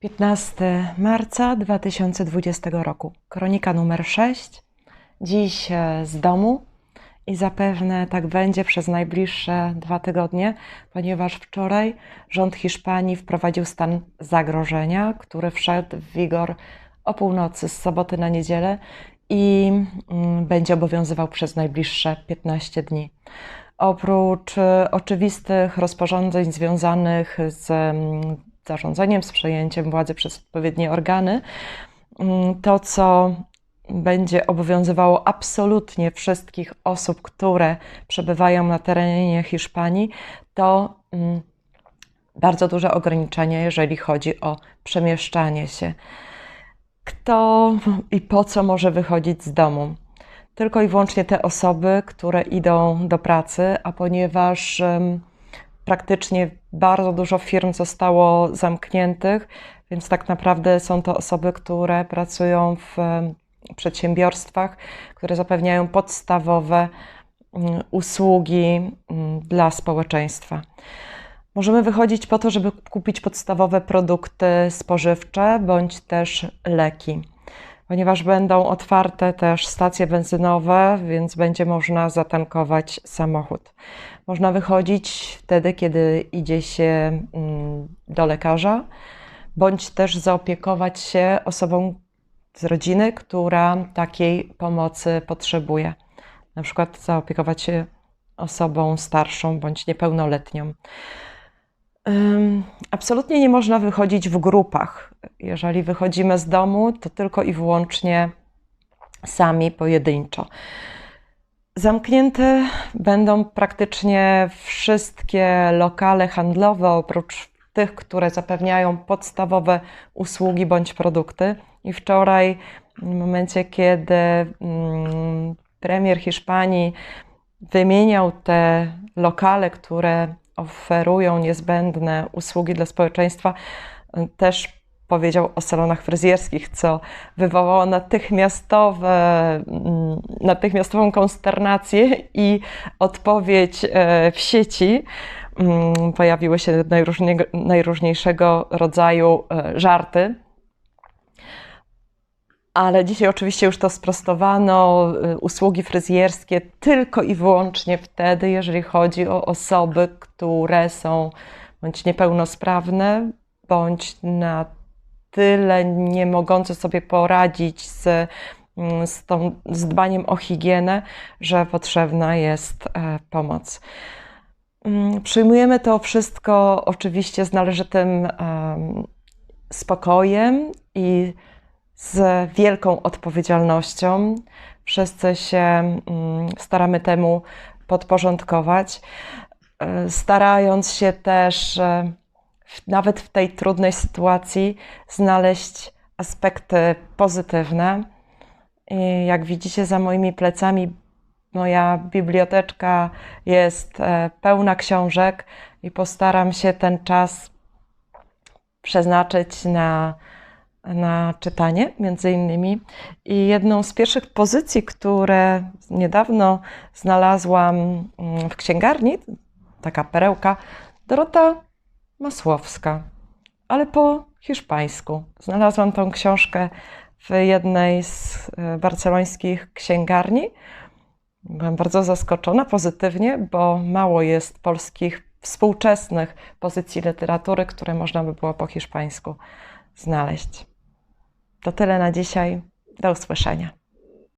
15 marca 2020 roku. Kronika numer 6. Dziś e, z domu i zapewne tak będzie przez najbliższe dwa tygodnie, ponieważ wczoraj rząd Hiszpanii wprowadził stan zagrożenia, który wszedł w wigor o północy z soboty na niedzielę i mm, będzie obowiązywał przez najbliższe 15 dni. Oprócz e, oczywistych rozporządzeń związanych z zarządzeniem, z przejęciem władzy przez odpowiednie organy, mm, to co będzie obowiązywało absolutnie wszystkich osób, które przebywają na terenie Hiszpanii, to mm, bardzo duże ograniczenia, jeżeli chodzi o przemieszczanie się. Kto i po co może wychodzić z domu? Tylko i wyłącznie te osoby, które idą do pracy, a ponieważ em, praktycznie bardzo dużo firm zostało zamkniętych, więc tak naprawdę są to osoby, które pracują w em, przedsiębiorstwach, które zapewniają podstawowe mm, usługi mm, dla społeczeństwa. Możemy wychodzić po to, żeby kupić podstawowe produkty spożywcze bądź też leki, ponieważ będą otwarte też stacje benzynowe, więc będzie można zatankować samochód. Można wychodzić wtedy, kiedy idzie się mm, do lekarza, bądź też zaopiekować się osobą z rodziny, która takiej pomocy potrzebuje. Na przykład zaopiekować się osobą starszą bądź niepełnoletnią. Absolutnie nie można wychodzić w grupach. Jeżeli wychodzimy z domu, to tylko i wyłącznie sami, pojedynczo. Zamknięte będą praktycznie wszystkie lokale handlowe, oprócz tych, które zapewniają podstawowe usługi bądź produkty. I wczoraj, w momencie, kiedy mm, premier Hiszpanii wymieniał te lokale, które oferują niezbędne usługi dla społeczeństwa, też powiedział o salonach fryzjerskich, co wywołało natychmiastowe, mm, natychmiastową konsternację i odpowiedź e, w sieci. Mm, Pojawiły się najróżnie, najróżniejszego rodzaju e, żarty. Ale dzisiaj oczywiście już to sprostowano. y, Usługi fryzjerskie tylko i wyłącznie wtedy, jeżeli chodzi o osoby, które są bądź niepełnosprawne, bądź na tyle nie mogące sobie poradzić z, mm, z, tą, z dbaniem o higienę, że potrzebna jest e, pomoc. Mm, Przyjmujemy to wszystko oczywiście z należytym em, spokojem i z wielką odpowiedzialnością. Wszyscy się mm, staramy temu podporządkować, e, starając się też e, nawet w tej trudnej sytuacji znaleźć aspekty pozytywne. I jak widzicie za moimi plecami, moja biblioteczka jest e, pełna książek i postaram się ten czas przeznaczyć na, na czytanie, między innymi. I jedną z pierwszych pozycji, które niedawno znalazłam mm, w księgarni, taka perełka, Dorota Masłowska, ale po hiszpańsku. Znalazłam tą książkę w jednej z e, barcelońskich księgarni. Byłam bardzo zaskoczona pozytywnie, bo mało jest polskich współczesnych pozycji literatury, które można by było po hiszpańsku znaleźć. To tyle na dzisiaj. Do usłyszenia.